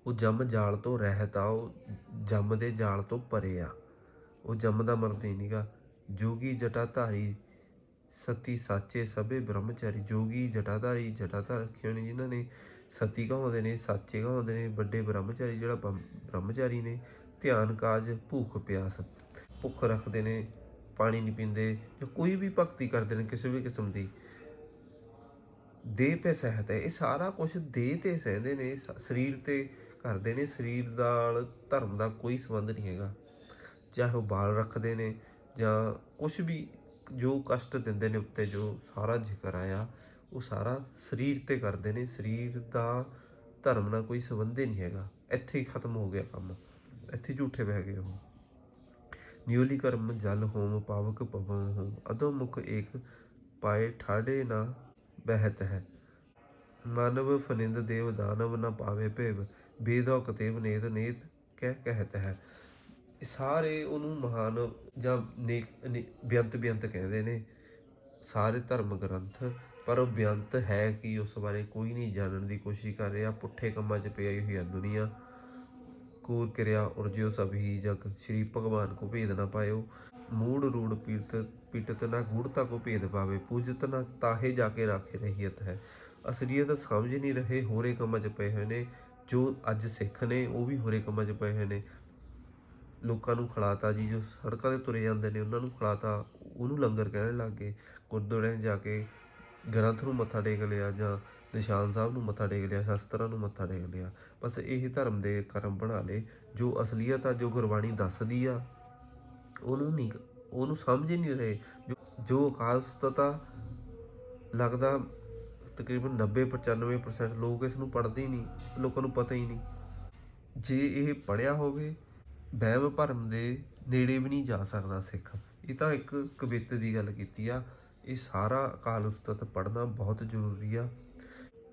ਉਹ ਜੰਮ ਜਾਲ ਤੋਂ ਰਹਿਤ ਆ, ਉਹ ਜੰਮ ਦੇ ਜਾਲ ਤੋਂ ਪਰੇ ਆ। ਉਹ ਜੰਮ ਦਾ ਮਰਦ ਹੀ ਨਹੀਂਗਾ ਜੋਗੀ ਜਟਾ ਧਾਰੀ ਸਤੀ, ਸਾਚੇ ਸਭੇ, ਬ੍ਰਹਮਚਾਰੀ, ਜੋਗੀ, ਜਟਾਧਾਰੀ, ਜਟਾਧਾਰ ਰੱਖੇ ਨੇ ਜਿਨ੍ਹਾਂ ਨੇ ਸਤੀ ਕਹਾਉਂਦੇ ਨੇ, ਸਾਚੇ ਕਹਾਉਂਦੇ ਨੇ, ਵੱਡੇ ਬ੍ਰਹਮਚਾਰੀ ਜਿਹੜਾ ਬ੍ਰਹਮ- ਬ੍ਰਹਮਚਾਰੀ ਨੇ, ਧਿਆਨ ਕਾਜ, ਭੁੱਖ, ਪਿਆਸ। ਭੁੱਖ ਰੱਖਦੇ ਨੇ, ਪਾਣੀ ਨਹੀਂ ਪੀਂਦੇ ਜਾਂ ਕੋਈ ਵੀ ਭਗਤੀ ਕਰਦੇ ਨੇ ਕਿਸੇ ਵੀ ਕਿਸਮ ਦੀ। ਦੇਹ ਤੇ ਸਹਿਤ ਹੈ, ਇਹ ਸਾਰਾ ਕੁਝ ਦੇਹ ਤੇ ਸਹਿੰਦੇ ਨੇ, ਸ- ਸਰੀਰ ਤੇ ਕਰਦੇ ਨੇ, ਸਰੀਰ ਨਾਲ ਧਰਮ ਦਾ ਕੋਈ ਸੰਬੰਧ ਨਹੀਂ ਹੈਗਾ। ਚਾਹੇ ਉਹ ਬਾਲ ਰੱਖਦੇ ਨੇ ਜਾਂ ਕੁਝ ਵੀ ਜੋ ਕਸ਼ਟ ਦਿੰਦੇ ਨੇ ਉੱਤੇ, ਜੋ ਸਾਰਾ ਜ਼ਿਕਰ ਆਇਆ, ਉਹ ਸਾਰਾ ਸਰੀਰ ਤੇ ਕਰਦੇ ਨੇ। ਸਰੀਰ ਦਾ ਧਰਮ ਨਾਲ ਕੋਈ ਸੰਬੰਧ ਹੀ ਨਹੀਂ ਹੈਗਾ। ਇੱਥੇ ਹੀ ਖਤਮ ਹੋ ਗਿਆ ਕੰਮ। ਇੱਥੇ ਝੂਠੇ ਬਹਿ ਗਏ ਉਹ। ਨਿਉਲੀ ਕਰਮ ਜਲ ਹੋਮ, ਪਾਵਕ ਪਵਨ ਹੋਮ। ਅਦੋ ਮੁਖ ਏਕ ਪਾਏ ਠਾੜੇ ਨਾ ਬਹਿਤ ਹੈ। ਮਾਨਵ ਫਨਿੰਦ ਦੇਵ ਦਾਨਵ ਨਾ ਪਾਵੇ ਭੇਵ। ਬੇਦੋ ਕਤੇਵ ਨੇਤ ਨੇਤ ਕਹਿ ਕਹਿਤ ਹੈ। ਸਾਰੇ ਉਹਨੂੰ ਮਹਾਨ ਜਾਂ ਨੇਕ ਬੇਅੰਤ ਬੇਅੰਤ ਕਹਿੰਦੇ ਨੇ। ਸਾਰੇ ਧਰਮ ਗ੍ਰੰਥ, ਪਰ ਉਹ ਬੇਅੰਤ ਹੈ ਕਿ ਉਸ ਬਾਰੇ ਕੋਈ ਨਹੀਂ ਜਾਣਨ ਦੀ ਕੋਸ਼ਿਸ਼ ਕਰ ਰਿਹਾ। ਪੁੱਠੇ ਕੰਮਾਂ 'ਚ ਪਈ ਹੋਈ ਹੈ ਦੁਨੀਆ। ਕੂਰ ਕਿਰਿਆ ਔਰ ਸਭ ਹੀ ਜਗ। ਸ਼੍ਰੀ ਭਗਵਾਨ ਕੋ ਭੇਦ ਨਾ ਪਾਇਓ। ਮੂੜ ਰੂੜ ਪੀੜਤ ਪੀਟਤ ਨਾ ਗੂੜਤਾ ਕੋ ਭੇਦ ਪਾਵੇ। ਪੂਜਤ ਨਾ ਤਾਹੇ ਜਾ ਕੇ ਰਾਖੇ ਰਹੀਅਤ ਹੈ। ਅਸਲੀਅਤ ਸਮਝ ਨਹੀਂ ਰਹੇ, ਹੋਰੇ ਕੰਮਾਂ 'ਚ ਪਏ ਹੋਏ ਨੇ। ਜੋ ਅੱਜ ਸਿੱਖ ਨੇ, ਉਹ ਵੀ ਹੋਰੇ ਕੰਮਾਂ 'ਚ ਪਏ ਹੋਏ ਨੇ। ਲੋਕਾਂ ਨੂੰ ਖਿਲਾਤਾ ਜੀ, ਜੋ ਸੜਕਾਂ ਤੇ ਤੁਰੇ ਜਾਂਦੇ ਨੇ, ਉਹਨਾਂ ਨੂੰ ਖਿਲਾਤਾ, ਉਹਨੂੰ ਲੰਗਰ ਕਹਿਣ ਲੱਗ ਗਏ। ਗੁਰਦੁਆਰਿਆਂ 'ਚ ਜਾ ਕੇ ਗ੍ਰੰਥ ਨੂੰ ਮੱਥਾ ਟੇਕ ਲਿਆ ਜਾਂ ਨਿਸ਼ਾਨ ਸਾਹਿਬ ਨੂੰ ਮੱਥਾ ਟੇਕ ਲਿਆ, ਸ਼ਸਤਰਾਂ ਨੂੰ ਮੱਥਾ ਟੇਕ ਲਿਆ, ਬਸ ਇਹ ਧਰਮ ਦੇ ਕਰਮ ਬਣਾ ਲਏ। ਜੋ ਅਸਲੀਅਤ ਆ, ਜੋ ਗੁਰਬਾਣੀ ਦੱਸਦੀ ਆ, ਉਹਨੂੰ ਨਹੀਂ, ਉਹਨੂੰ ਸਮਝ ਹੀ ਨਹੀਂ ਰਹੇ। ਜੋ ਜੋ ਅਕਾਲ ਲੱਗਦਾ, ਤਕਰੀਬਨ 90 95% ਲੋਕ ਇਸ ਨੂੰ ਪੜ੍ਹਦੇ ਹੀ ਨਹੀਂ, ਲੋਕਾਂ ਨੂੰ ਪਤਾ ਹੀ ਨਹੀਂ। ਜੇ ਇਹ ਪੜਿਆ ਹੋਵੇ ਵਹਿਮ ਭਰਮ ਦੇ ਨੇੜੇ ਵੀ ਨਹੀਂ ਜਾ ਸਕਦਾ ਸਿੱਖ। ਇਹ ਤਾਂ ਇੱਕ ਕਵਿਤ ਦੀ ਗੱਲ ਕੀਤੀ ਆ। ਇਹ ਸਾਰਾ ਅਕਾਲ ਉਸਤਤ ਪੜ੍ਹਨਾ ਬਹੁਤ ਜ਼ਰੂਰੀ ਆ।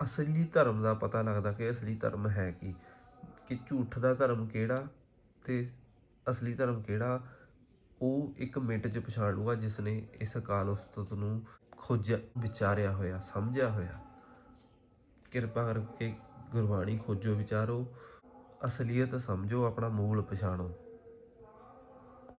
ਅਸਲੀ ਧਰਮ ਦਾ ਪਤਾ ਲੱਗਦਾ ਕਿ ਅਸਲੀ ਧਰਮ ਹੈ ਕੀ, ਕਿ ਝੂਠ ਦਾ ਧਰਮ ਕਿਹੜਾ ਤੇ ਅਸਲੀ ਧਰਮ ਕਿਹੜਾ, ਉਹ ਇੱਕ ਮਿੰਟ 'ਚ ਪਛਾਣ ਲੂਗਾ ਜਿਸ ਨੇ ਇਸ ਅਕਾਲ ਉਸਤਤ ਨੂੰ ਖੋਜਿਆ ਵਿਚਾਰਿਆ ਹੋਇਆ, ਸਮਝਿਆ ਹੋਇਆ। ਕਿਰਪਾ ਕਰਕੇ ਗੁਰਬਾਣੀ ਖੋਜੋ, ਵਿਚਾਰੋ। ਅਸਲੀਅਤ ਸਮਝੋ ਆਪਣਾ ਮੂਲ ਪਛਾਣੋ।